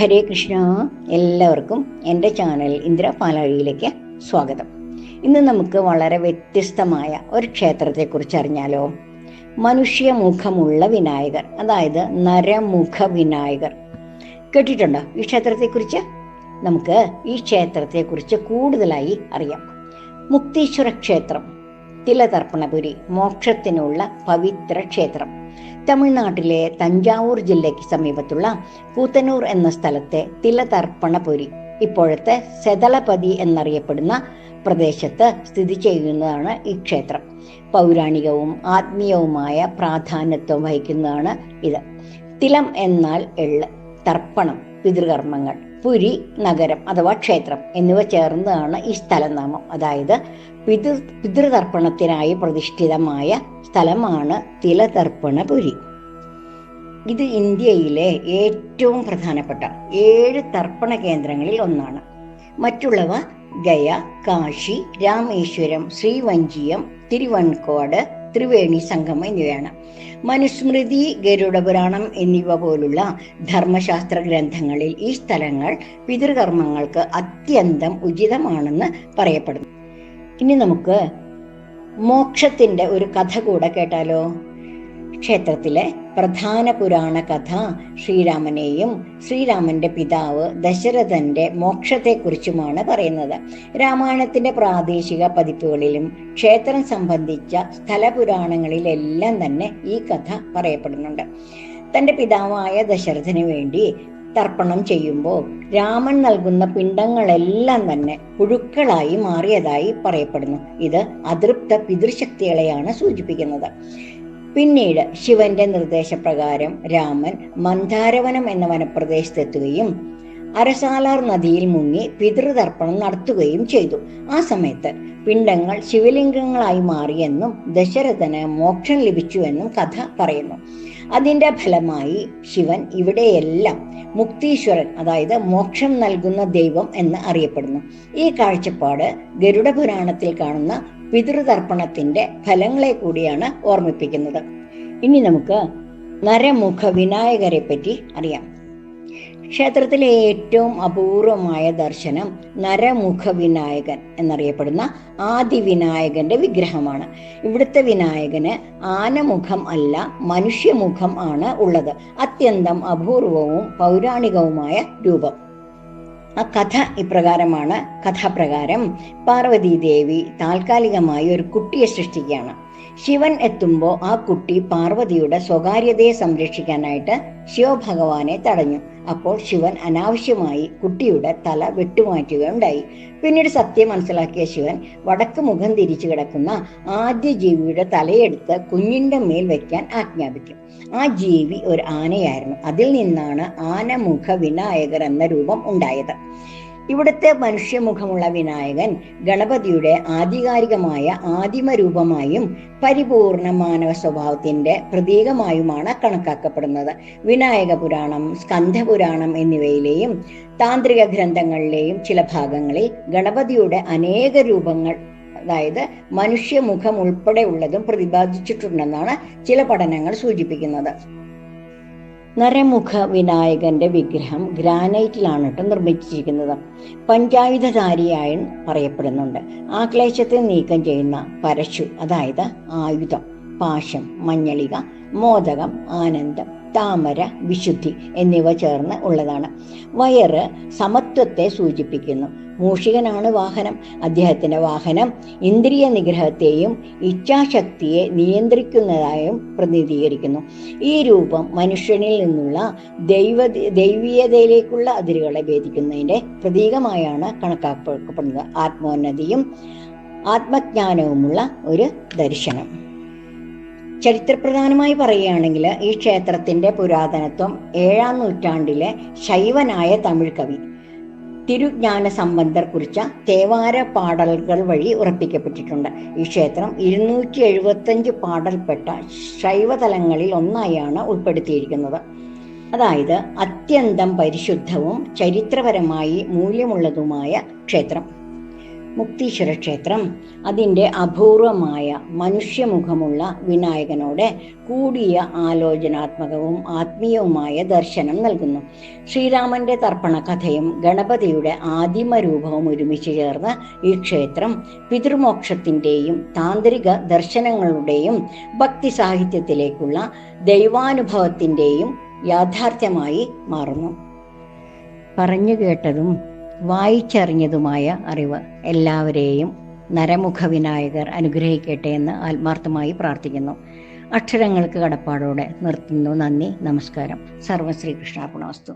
ഹരേ കൃഷ്ണ എല്ലാവർക്കും എന്റെ ചാനൽ ഇന്ദിര പാലാഴിയിലേക്ക് സ്വാഗതം. ഇന്ന് നമുക്ക് വളരെ വ്യത്യസ്തമായ ഒരു ക്ഷേത്രത്തെക്കുറിച്ച് അറിഞ്ഞാലോ? മനുഷ്യമുഖമുള്ള വിനായകർ അതായത് നരമുഖ വിനായകർ. കേട്ടിട്ടുണ്ടോ ഈ ക്ഷേത്രത്തെക്കുറിച്ച്? നമുക്ക് ഈ ക്ഷേത്രത്തെക്കുറിച്ച് കൂടുതലായി അറിയാം. മുക്തീശ്വര ക്ഷേത്രം തിലതർപ്പണപുരി മോക്ഷത്തിനുള്ള പവിത്ര ക്ഷേത്രം. തമിഴ്നാട്ടിലെ തഞ്ചാവൂർ ജില്ലയ്ക്ക് സമീപത്തുള്ള കൂത്തനൂർ എന്ന സ്ഥലത്തെ തിലതർപ്പണപുരി ഇപ്പോഴത്തെ സെതളപതി എന്നറിയപ്പെടുന്ന പ്രദേശത്ത് സ്ഥിതി ചെയ്യുന്നതാണ് ഈ ക്ഷേത്രം. പൗരാണികവും ആത്മീയവുമായ പ്രാധാന്യത്വം വഹിക്കുന്നതാണ് ഇത്. തിലം എന്നാൽ എള്ള് തർപ്പണം പിതൃകർമ്മങ്ങൾ. പുരി നഗരം അഥവാ ക്ഷേത്രം എന്നിവ ചേർന്നതാണ് ഈ സ്ഥലനാമം. അതായത് പിതൃ പിതൃതർപ്പണത്തിനായി പ്രതിഷ്ഠിതമായ സ്ഥലമാണ് തിലതർപ്പണപുരി ഇത് ഇന്ത്യയിലെ ഏറ്റവും പ്രധാനപ്പെട്ട ഏഴ് തർപ്പണ കേന്ദ്രങ്ങളിൽ ഒന്നാണ്. മറ്റുള്ളവ ഗയ കാശി രാമേശ്വരം ശ്രീവഞ്ചിയം തിരുവൻകോട് ത്രിവേണി സംഗമം എന്നിവയാണ്. മനുസ്മൃതി ഗരുഡപുരാണം എന്നിവ പോലുള്ള ധർമ്മശാസ്ത്ര ഗ്രന്ഥങ്ങളിൽ ഈ സ്ഥലങ്ങൾ പിതൃകർമ്മങ്ങൾക്ക് അത്യന്തം ഉചിതമാണെന്ന് പറയപ്പെടുന്നു. ഇനി നമുക്ക് മോക്ഷത്തിന്റെ ഒരു കഥ കൂടെ കേട്ടാലോ? ക്ഷേത്രത്തിലെ പ്രധാന പുരാണ കഥ ശ്രീരാമനെയും ശ്രീരാമന്റെ പിതാവ് ദശരഥന്റെ മോക്ഷത്തെക്കുറിച്ചുമാണ് പറയുന്നത്. രാമായണത്തിന്റെ പ്രാദേശിക പതിപ്പുകളിലും ക്ഷേത്രം സംബന്ധിച്ച സ്ഥലപുരാണങ്ങളിലെല്ലാം തന്നെ ഈ കഥ പറയപ്പെടുന്നുണ്ട്. തന്റെ പിതാവായ ദശരഥന് വേണ്ടി തർപ്പണം ചെയ്യുമ്പോൾ രാമൻ നൽകുന്ന പിണ്ടങ്ങളെല്ലാം തന്നെ പുഴുക്കളായി മാറിയതായി പറയപ്പെടുന്നു. ഇത് അതൃപ്ത പിതൃശക്തികളെയാണ് സൂചിപ്പിക്കുന്നത്. പിന്നീട് ശിവന്റെ നിർദ്ദേശപ്രകാരം രാമൻ മന്ദാരവനം എന്ന വനപ്രദേശത്തെത്തുകയും അരസാലാർ നദിയിൽ മുങ്ങി പിതൃതർപ്പണം നടത്തുകയും ചെയ്തു. ആ സമയത്ത് പിണ്ടങ്ങൾ ശിവലിംഗങ്ങളായി മാറിയെന്നും ദശരഥന് മോക്ഷം ലഭിച്ചുവെന്നും കഥ പറയുന്നു. അതിന്റെ ഫലമായി ശിവൻ ഇവിടെയെല്ലാം മുക്തീശ്വരൻ അതായത് മോക്ഷം നൽകുന്ന ദൈവം എന്ന് അറിയപ്പെടുന്നു. ഈ കാഴ്ചപ്പാട് ഗരുഡ പുരാണത്തിൽ കാണുന്ന പിതൃതർപ്പണത്തിന്റെ ഫലങ്ങളെ കൂടിയാണ് ഓർമ്മിപ്പിക്കുന്നത്. ഇനി നമുക്ക് നരമുഖ വിനായകരെ പറ്റി അറിയാം. ക്ഷേത്രത്തിലെ ഏറ്റവും അപൂർവമായ ദർശനം നരമുഖ വിനായകൻ എന്നറിയപ്പെടുന്ന ആദി വിനായകന്റെ വിഗ്രഹമാണ്. ഇവിടുത്തെ വിനായകന് ആനമുഖം അല്ല മനുഷ്യമുഖം ആണ് ഉള്ളത്. അത്യന്തം അപൂർവവും പൗരാണികവുമായ രൂപം. ആ കഥ ഇപ്രകാരമാണ്. കഥാപ്രകാരം പാർവതീദേവി താൽക്കാലികമായി ഒരു കുട്ടിയെ സൃഷ്ടിക്കുകയാണ്. ശിവൻ എത്തുമ്പോൾ ആ കുട്ടി പാർവതിയുടെ സ്വകാര്യതയെ സംരക്ഷിക്കാനായിട്ട് ശിവഭഗവാനെ തടഞ്ഞു. അപ്പോൾ ശിവൻ അനാവശ്യമായി കുട്ടിയുടെ തല വെട്ടുമാറ്റുകയുണ്ടായി. പിന്നീട് സത്യം മനസ്സിലാക്കിയ ശിവൻ വടക്ക് മുഖം തിരിച്ചു കിടക്കുന്ന ആദ്യ ജീവിയുടെ തലയെടുത്ത് കുഞ്ഞിന്റെ മേൽ വെക്കാൻ ആജ്ഞാപിക്കും. ആ ജീവി ഒരു ആനയായിരുന്നു. അതിൽ നിന്നാണ് ആനമുഖ വിനായകർ എന്ന രൂപം ഉണ്ടായത്. ഇവിടുത്തെ മനുഷ്യമുഖമുള്ള വിനായകൻ ഗണപതിയുടെ ആധികാരികമായ ആദിമ രൂപമായും പരിപൂർണ മാനവ സ്വഭാവത്തിന്റെ പ്രതീകമായുമാണ് കണക്കാക്കപ്പെടുന്നത്. വിനായക പുരാണം സ്കന്ധപുരാണം എന്നിവയിലെയും താന്ത്രിക ഗ്രന്ഥങ്ങളിലെയും ചില ഭാഗങ്ങളിൽ ഗണപതിയുടെ അനേക രൂപങ്ങൾ അതായത് മനുഷ്യമുഖം ഉൾപ്പെടെയുള്ളതും പ്രതിപാദിച്ചിട്ടുണ്ടെന്നാണ് ചില പഠനങ്ങൾ സൂചിപ്പിക്കുന്നത്. നരമുഖ വിനായകന്റെ വിഗ്രഹം ഗ്രാനൈറ്റിലാണ് കേട്ടോ നിർമ്മിച്ചിരിക്കുന്നത്. പഞ്ചായുധധാരിയായി പറയപ്പെടുന്നുണ്ട്. ആ ക്ലേശത്തെ നീക്കം ചെയ്യുന്ന പരശു അതായത് ആയുധം പാശം മഞ്ഞളിക മോദകം ആനന്ദം താമര വിശുദ്ധി എന്നിവ ചേർന്ന് ഉള്ളതാണ്. വയറ് സമത്വത്തെ സൂചിപ്പിക്കുന്നു. മൂഷികനാണ് വാഹനം. അദ്ദേഹത്തിന്റെ വാഹനം ഇന്ദ്രിയ നിഗ്രഹത്തെയും ഇച്ഛാശക്തിയെ നിയന്ത്രിക്കുന്നതായും പ്രതിനിധീകരിക്കുന്നു. ഈ രൂപം മനുഷ്യനിൽ നിന്നുള്ള ദൈവ ദൈവീയതയിലേക്കുള്ള അതിരുകളെ ഭേദിക്കുന്നതിന്റെ പ്രതീകമായാണ് കണക്കാക്കപ്പെടുന്നത്. ആത്മോന്നതിയും ആത്മജ്ഞാനവുമുള്ള ഒരു ദർശനം. ചരിത്രപ്രധാനമായി പറയുകയാണെങ്കിൽ ഈ ക്ഷേത്രത്തിന്റെ പുരാതനത്വം ഏഴാം നൂറ്റാണ്ടിലെ ശൈവനായ തമിഴ് കവി തിരുജ്ഞാന സംബന്ധർ കുറിച്ച തേവാര പാടലുകൾ വഴി ഉറപ്പിക്കപ്പെട്ടിട്ടുണ്ട്. ഈ ക്ഷേത്രം ഇരുന്നൂറ്റി എഴുപത്തഞ്ച് പാടൽപ്പെട്ട ശൈവതലങ്ങളിൽ ഒന്നായാണ് ഉൾപ്പെടുത്തിയിരിക്കുന്നത്. അതായത് അത്യന്തം പരിശുദ്ധവും ചരിത്രപരമായി മൂല്യമുള്ളതുമായ ക്ഷേത്രം. മുക്തീശ്വര ക്ഷേത്രം അതിന്റെ അപൂർവമായ മനുഷ്യമുഖമുള്ള വിനായകനോടെ കൂടിയ ആലോചനാത്മകവും ആത്മീയവുമായ ദർശനം നൽകുന്നു. ശ്രീരാമന്റെ തർപ്പണ കഥയും ഗണപതിയുടെ ആദിമ രൂപവും ഒരുമിച്ച് ചേർന്ന് ഈ ക്ഷേത്രം പിതൃമോക്ഷത്തിന്റെയും താന്ത്രിക ദർശനങ്ങളുടെയും ഭക്തി സാഹിത്യത്തിലേക്കുള്ള ദൈവാനുഭവത്തിന്റെയും യാഥാർത്ഥ്യമായി മാറുന്നു. പറഞ്ഞു കേട്ടതും വായിച്ചറിഞ്ഞതുമായ അറിവ് എല്ലാവരെയും നരമുഖ വിനായകർ അനുഗ്രഹിക്കട്ടെ എന്ന് ആത്മാർത്ഥമായി പ്രാർത്ഥിക്കുന്നു. അക്ഷരങ്ങൾക്ക് കടപ്പാടോടെ നിർത്തുന്നു. നന്ദി. നമസ്കാരം. സർവശ്രീകൃഷ്ണാർപ്പണവസ്തു.